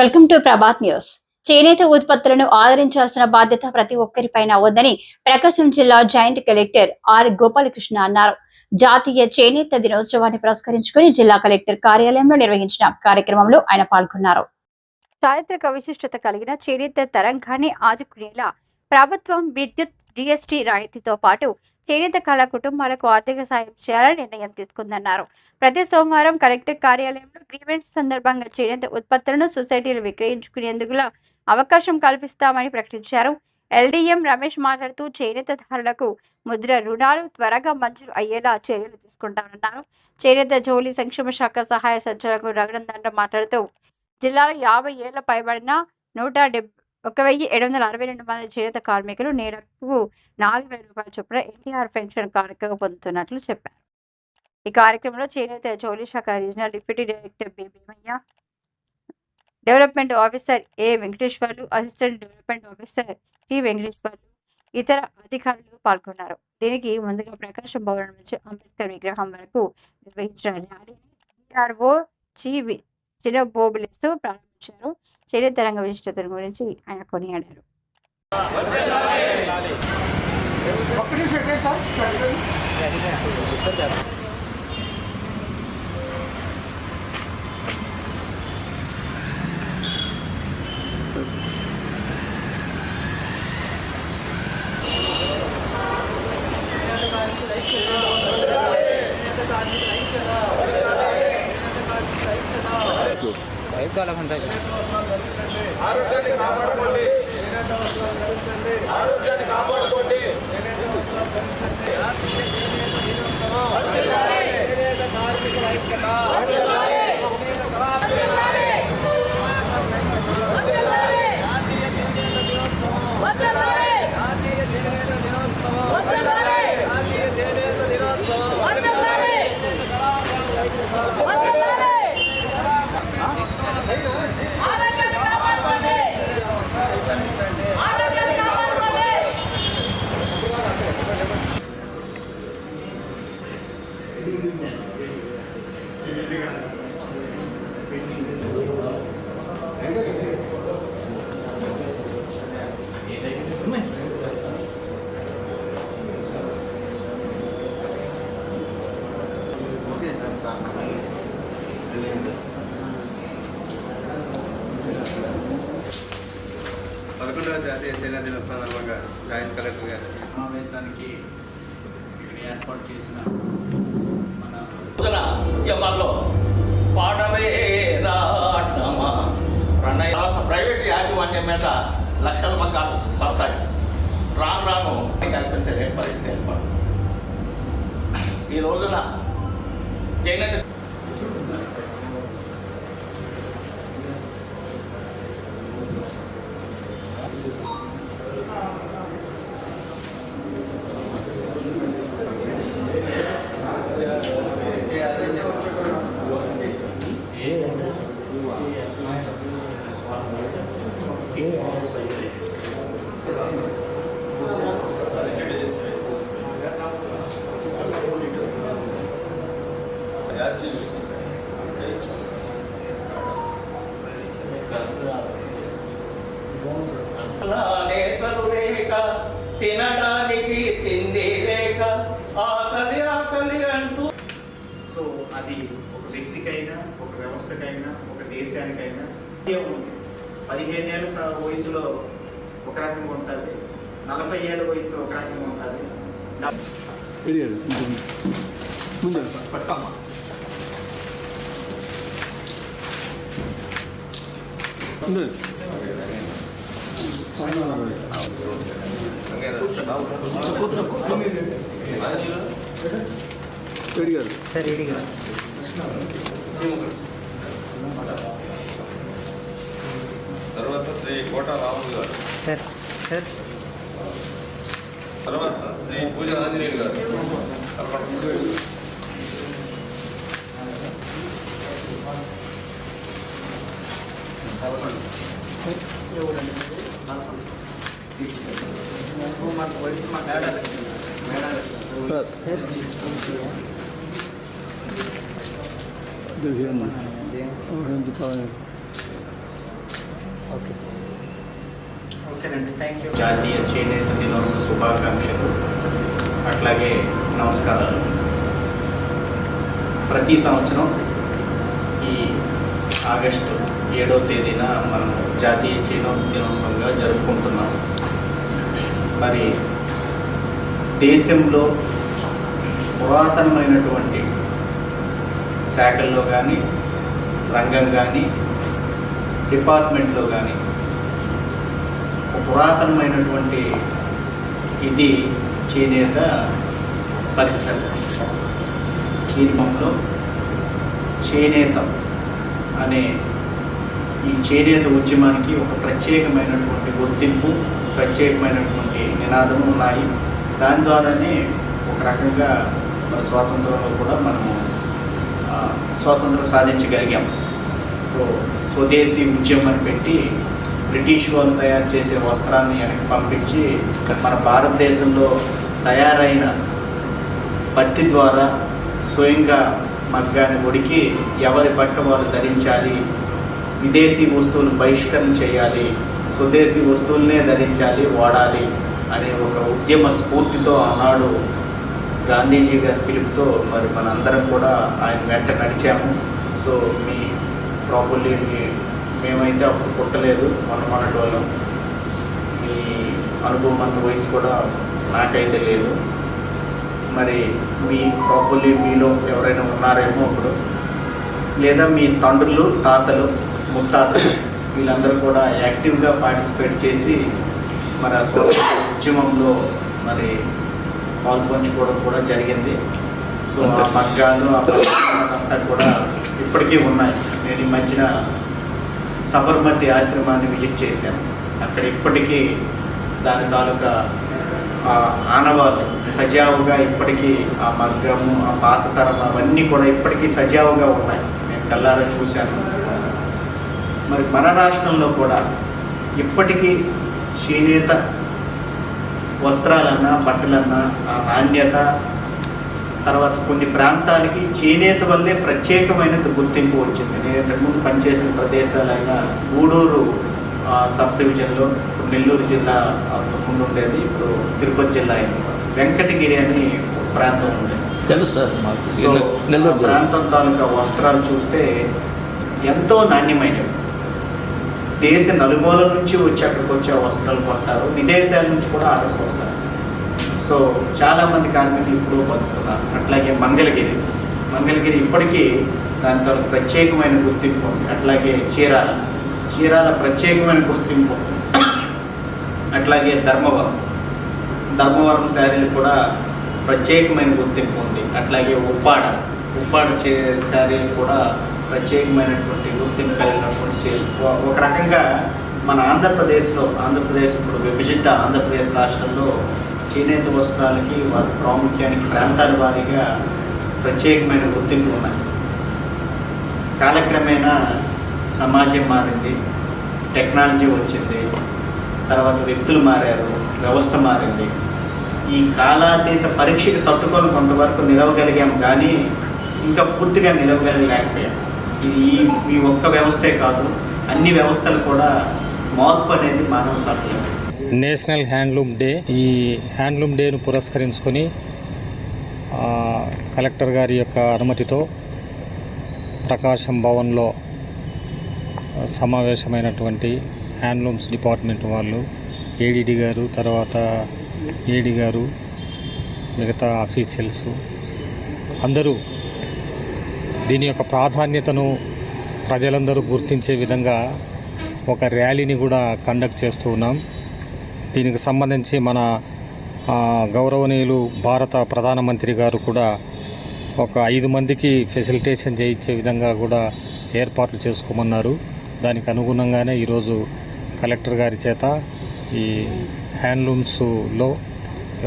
Welcome to Prabhat news చేనేత ఉత్పత్తులను ఆదరించాల్సిన బాధ్యత ప్రతి ఒక్కరిపైన ఉందని ప్రకాశం జిల్లా జాయింట్ కలెక్టర్ ఆర్ గోపాలకృష్ణ అన్నారు. జాతీయ చేనేత దినోత్సవాన్ని పురస్కరించుకుని జిల్లా కలెక్టర్ కార్యాలయంలో నిర్వహించిన కార్యక్రమంలో ఆయన పాల్గొన్నారు. చారిత్రక విశిష్టత కలిగిన చేనేత తరంగాన్ని ఆదుకునేలా ప్రభుత్వం విద్యుత్ జీఎస్టీ రాయితీతో పాటు చేనేత కళా కుటుంబాలకు ఆర్థిక సాయం చేయాలని నిర్ణయం తీసుకుందన్నారు. ప్రతి సోమవారం కలెక్టర్ కార్యాలయంలో గ్రీవెన్స్ సందర్భంగా చేనేత ఉత్పత్తులను సొసైటీలు విక్రయించుకునేందుకు అవకాశం కల్పిస్తామని ప్రకటించారు. ఎల్డీఎం రమేష్ మాట్లాడుతూ చేనేతదారులకు ముద్ర రుణాలు త్వరగా మంజూరు అయ్యేలా చర్యలు తీసుకుంటామన్నారు చేనేత జోలి సంక్షేమ శాఖ సహాయ సంచాలకుడు రఘునందండ మాట్లాడుతూ జిల్లాలో యాభై ఏళ్ళ పైబడిన నూట డెబ్ ఒక వెయ్యి ఏడు వందల అరవై రెండు మంది చేనేత కార్మికులు నేలకు నాలుగు వేల రూపాయల చొప్పున ఎన్టీఆర్ పెన్షన్ కానుకగా పొందుతున్నట్లు చెప్పారు. ఈ కార్యక్రమంలో చేనేత జౌలి శాఖ regional deputy director B. Bheemaiah development officer A. Venkateswarlu assistant development officer T. Venkateswarlu ఇతర అధికారులు పాల్గొన్నారు. దీనికి ముందుగా ప్రకాశం భవనం నుంచి అంబేద్కర్ విగ్రహం వరకు నిర్వహించిన ర్యాలీని డిఆర్ఓ జి చిరబోబులిస్తూ ప్రారంభించారు చేనేత తరంగ విశిష్టత గురించి ఆయన కొనియాడారు. వైపు ఆరోగ్యాన్ని కాపాడుకోండి. ఆరోగ్యాన్ని కాపాడుకోండి. కార్మికుల ఐక్యత పదకొండవ జాతీయ చేనేత దినోత్సవం సందర్భంగా జాయింట్ కలెక్టర్ గారు సమావేశానికి ఏర్పాటు చేసిన ఉద్యమాల్లో పాడవే రాటమా? ప్రణయ ప్రైవేట్ యాజమాన్యం మీద లక్షల మగ్గాలు కొనసాగి రాను రాను కల్పించలేని పరిస్థితి ఏర్పడు ఈ రోజున చేనేత నేతలు లేక తినడానికి తిండి లేక ఆకలి ఆకలి అంటూ. సో అది ఒక వ్యక్తికైనా ఒక వ్యవస్థకైనా ఒక దేశానికైనా. పదిహేను ఏళ్ళ వయసులో ఒక రకంగా ఉంటుంది. నలభై ఏళ్ళ వయసులో ఒక రకంగా ఉంటుంది. రెడీగా తర్వాత శ్రీ కోట రాములు గారు సార్ సార్ తర్వాత శ్రీ పూజ ఆంజనేయులు గారు తర్వాత మాకు వయసు మా మేడాలు ఓకే సార్ ఓకేనండి థ్యాంక్ యూ జాతీయ చేనేత దినోత్సవ శుభాకాంక్షలు అట్లాగే నమస్కారాలు. ప్రతి సంవత్సరం ఈ ఆగస్టు ఏడవ తేదీన మనం జాతీయ చేనేత దినోత్సవంగా జరుపుకుంటున్నాం. మరి దేశంలో పురాతనమైనటువంటి శాఖల్లో కానీ రంగం కానీ డిపార్ట్మెంట్లో కానీ పురాతనమైనటువంటి ఇది చేనేత పరిశ్రమ దీని మొత్తంలో చేనేత అనే ఈ చేనేత ఉద్యమానికి ఒక ప్రత్యేకమైనటువంటి గుర్తింపు ప్రత్యేకమైనటువంటి నినాదము ఉన్నాయి. దాని ద్వారానే ఒక రకంగా మన స్వాతంత్రంలో కూడా మనము స్వాతంత్రం సాధించగలిగాం. సో స్వదేశీ ఉద్యమం పెట్టి బ్రిటిష్ వాళ్ళు తయారు చేసే వస్త్రాన్ని వెనక్కి పంపించి మన భారతదేశంలో తయారైన పత్తి ద్వారా స్వయంగా మగ్గాన్ని ఉడికి ఎవరి బట్ట వారు ధరించాలి విదేశీ వస్తువులు బహిష్కరణ చేయాలి స్వదేశీ వస్తువులనే ధరించాలి వాడాలి అనే ఒక ఉద్యమ స్ఫూర్తితో ఆనాడు గాంధీజీ గారి పిలుపుతో మరి మనందరం కూడా ఆయన వెంట నడిచాము. సో మీ ప్రాపర్లీ మీ మేమైతే అప్పుడు పుట్టలేదు మన మొన్నటి వాళ్ళం. మీ అనుభవం అంత వయసు కూడా నాకైతే లేదు. మరి మీ ప్రాపర్లీ మీలో ఎవరైనా ఉన్నారేమో అప్పుడు లేదా మీ తండ్రులు తాతలు ముత్తాత వీళ్ళందరూ కూడా యాక్టివ్గా పార్టిసిపేట్ చేసి మరి ఆ ఉద్యమంలో మరి పాల్పంచుకోవడం కూడా జరిగింది. సో ఆ మగ్గాలు ఆ అంతా కూడా ఇప్పటికీ ఉన్నాయి. నేను ఈ మధ్యన సబర్మతి ఆశ్రమాన్ని విజిట్ చేశాను. అక్కడ ఇప్పటికీ దాని తాలూకా ఆ ఆనవాలు సజావుగా ఇప్పటికీ ఆ మగ్గము ఆ పాత తరం అవన్నీ కూడా ఇప్పటికీ సజావుగా ఉన్నాయి. నేను కల్లారా చూశాను. మరి మన రాష్ట్రంలో కూడా ఇప్పటికీ చేనేత వస్త్రాలన్నా బట్టలన్నా ఆ నాణ్యత తర్వాత కొన్ని ప్రాంతాలకి చేనేత వల్లే ప్రత్యేకమైన గుర్తింపు వచ్చింది. నేను ఇంతకుముందు పనిచేసిన ప్రదేశాలైన గూడూరు సబ్ డివిజన్లో ఇప్పుడు నెల్లూరు జిల్లా అంతకుముందు ఉండేది ఇప్పుడు తిరుపతి జిల్లా అయింది. వెంకటగిరి అని ప్రాంతం ఉండేది. ప్రాంతం తాలూకా వస్త్రాలు చూస్తే ఎంతో నాణ్యమైనవి. దేశ నలుమూల నుంచి వచ్చి అక్కడికి వచ్చే వస్త్రాలు కొంటారు విదేశాల నుంచి కూడా ఆర్డర్స్ వస్తారు. సో చాలామంది కార్మికులు ఇప్పుడు బతుకుతున్నారు. అట్లాగే మంగళగిరి. మంగళగిరి ఇప్పటికీ దాని ప్రత్యేకమైన గుర్తింపు ఉంది. అట్లాగే చీరాల. చీరాల ప్రత్యేకమైన గుర్తింపు. అట్లాగే ధర్మవరం. ధర్మవరం శారీలు కూడా ప్రత్యేకమైన గుర్తింపు ఉంది. అట్లాగే ఉప్పాడ. ఉప్పాడ చే శారీలు కూడా ప్రత్యేకమైనటువంటి గుర్తింపు కలిగినటువంటి ఒక- ఒక రకంగా మన ఆంధ్రప్రదేశ్లో ఆంధ్రప్రదేశ్ ఇప్పుడు విభజిత ఆంధ్రప్రదేశ్ రాష్ట్రంలో చేనేత వస్త్రాలకి వారి ప్రాముఖ్యానికి ప్రాంతాల వారీగా ప్రత్యేకమైన గుర్తింపు ఉన్నాయి. కాలక్రమేణా సమాజం మారింది టెక్నాలజీ వచ్చింది తర్వాత వ్యక్తులు మారారు వ్యవస్థ మారింది. ఈ కాలాతీత పరీక్షకి తట్టుకొని కొంతవరకు నిలవగలిగాం కానీ ఇంకా పూర్తిగా నిలవగలిగలేకపోయాం ఇది ఈ ఒక్క వ్యవస్థే కాదు అన్ని వ్యవస్థలు కూడా మార్పు అనేది మానవ సాధ్యం నేషనల్ హ్యాండ్లూమ్ డే ఈ హ్యాండ్లూమ్ డేను పురస్కరించుకొని కలెక్టర్ గారి యొక్క అనుమతితో ప్రకాశం భవన్లో సమావేశమైనటువంటి హ్యాండ్లూమ్స్ డిపార్ట్మెంట్ వాళ్ళు ఏడిడి గారు తర్వాత ఏడి గారు మిగతా ఆఫీషియల్స్ అందరూ దీని యొక్క ప్రాధాన్యతను ప్రజలందరూ గుర్తించే విధంగా ఒక ర్యాలీని కూడా కండక్ట్ చేస్తూ ఉన్నాం. దీనికి సంబంధించి మన గౌరవనీయులు భారత ప్రధానమంత్రి గారు కూడా ఒక ఐదు మందికి ఫెసిలిటేషన్ చేయించే విధంగా కూడా ఏర్పాట్లు చేసుకోమన్నారు. దానికి అనుగుణంగానే ఈరోజు కలెక్టర్ గారి చేత ఈ హ్యాండ్లూమ్స్లో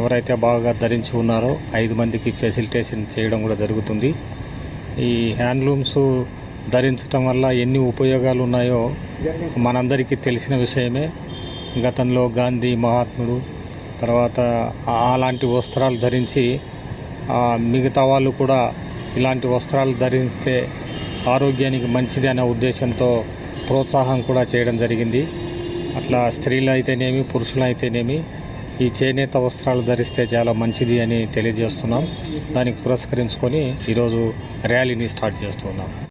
ఎవరైతే బాగా ధరించి ఉన్నారో ఐదు మందికి ఫెసిలిటేషన్ చేయడం కూడా జరుగుతుంది. ఈ హ్యాండ్లూమ్స్ ధరించటం వల్ల ఎన్ని ఉపయోగాలు ఉన్నాయో మనందరికీ తెలిసిన విషయమే. గతంలో గాంధీ మహాత్ముడు తర్వాత అలాంటి వస్త్రాలు ధరించి ఆ, మిగతా వాళ్ళు కూడా ఇలాంటి వస్త్రాలు ధరిస్తే ఆరోగ్యానికి మంచిది అనే ఉద్దేశంతో ప్రోత్సాహం కూడా చేయడం జరిగింది. అట్లా స్త్రీలు అయితేనేమి పురుషులు అయితేనేమి ఈ చేనేత వస్త్రాలు ధరిస్తే చాలా మంచిది అని తెలియజేస్తున్నాం. దానికి పురస్కరించుకొని ఈరోజు ర్యాలీని స్టార్ట్ చేస్తున్నాం.